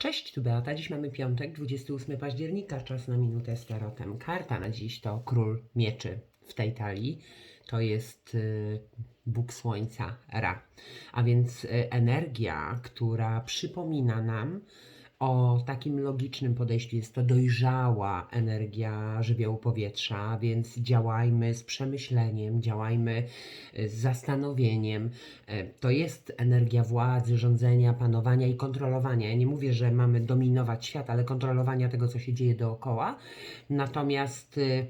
Cześć, tu Beata. Dziś mamy piątek, 28 października, czas na minutę z tarotem. Karta na dziś to Król Mieczy w tej talii. To jest y, Bóg Słońca, Ra. A więc y, energia, która przypomina nam o takim logicznym podejściu. Jest to dojrzała energia żywiołu powietrza, więc działajmy z przemyśleniem, działajmy y, z zastanowieniem. E, To jest energia władzy, rządzenia, panowania i kontrolowania. Ja nie mówię, że mamy dominować świat, ale kontrolowania tego, co się dzieje dookoła. Natomiast y,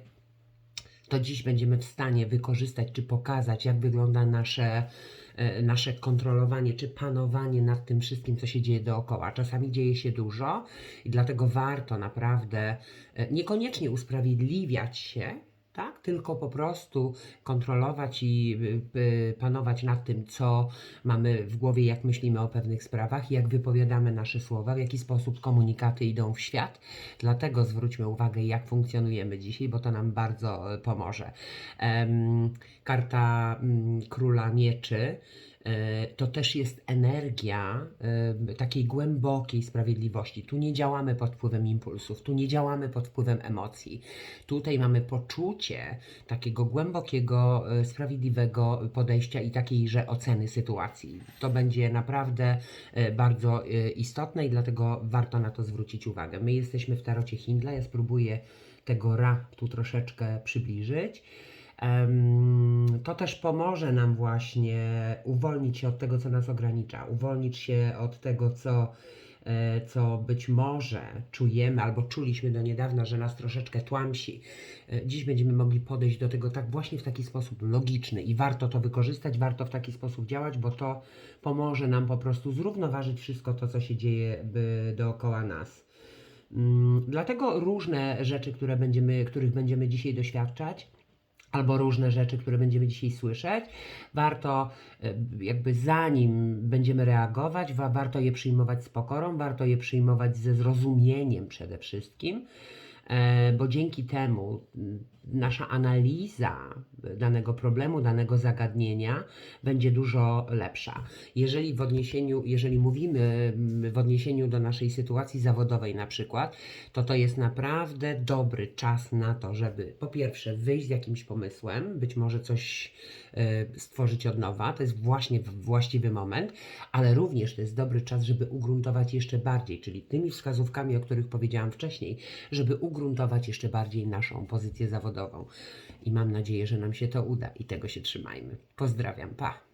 to dziś będziemy w stanie wykorzystać czy pokazać, jak wygląda nasze, e, nasze kontrolowanie czy panowanie nad tym wszystkim, co się dzieje dookoła. Czasami dzieje się dużo i dlatego warto naprawdę e, niekoniecznie usprawiedliwiać się, tak? Tylko po prostu kontrolować i y, y, panować nad tym, co mamy w głowie, jak myślimy o pewnych sprawach, jak wypowiadamy nasze słowa, w jaki sposób komunikaty idą w świat. Dlatego zwróćmy uwagę, jak funkcjonujemy dzisiaj, bo to nam bardzo e, pomoże. Karta mm, Króla Mieczy. E, To też jest energia e, takiej głębokiej sprawiedliwości. Tu nie działamy pod wpływem impulsów, tu nie działamy pod wpływem emocji. Tutaj mamy poczucie takiego głębokiego, e, sprawiedliwego podejścia i takiejże oceny sytuacji. To będzie naprawdę bardzo istotne i dlatego warto na to zwrócić uwagę. My jesteśmy w tarocie Hindla, ja spróbuję tego Ra tu troszeczkę przybliżyć. To też pomoże nam właśnie uwolnić się od tego, co nas ogranicza, uwolnić się od tego, co, e, co być może czujemy albo czuliśmy do niedawna, że nas troszeczkę tłamsi. E, Dziś będziemy mogli podejść do tego tak właśnie w taki sposób logiczny i warto to wykorzystać, warto w taki sposób działać, bo to pomoże nam po prostu zrównoważyć wszystko to, co się dzieje dookoła nas. Mm, Dlatego różne rzeczy, które będziemy, których będziemy dzisiaj doświadczać, albo różne rzeczy, które będziemy dzisiaj słyszeć, warto e, jakby zanim będziemy reagować, wa- warto je przyjmować z pokorą, warto je przyjmować ze zrozumieniem przede wszystkim, bo dzięki temu nasza analiza danego problemu, danego zagadnienia będzie dużo lepsza. Jeżeli w odniesieniu, jeżeli mówimy w odniesieniu do naszej sytuacji zawodowej na przykład, to to jest naprawdę dobry czas na to, żeby po pierwsze wyjść z jakimś pomysłem, być może coś e, stworzyć od nowa, to jest właśnie właściwy moment, ale również to jest dobry czas, żeby ugruntować jeszcze bardziej, czyli tymi wskazówkami, o których powiedziałam wcześniej, żeby ugruntować jeszcze bardziej naszą pozycję zawodową. I mam nadzieję, że nam się to uda i tego się trzymajmy. Pozdrawiam, pa!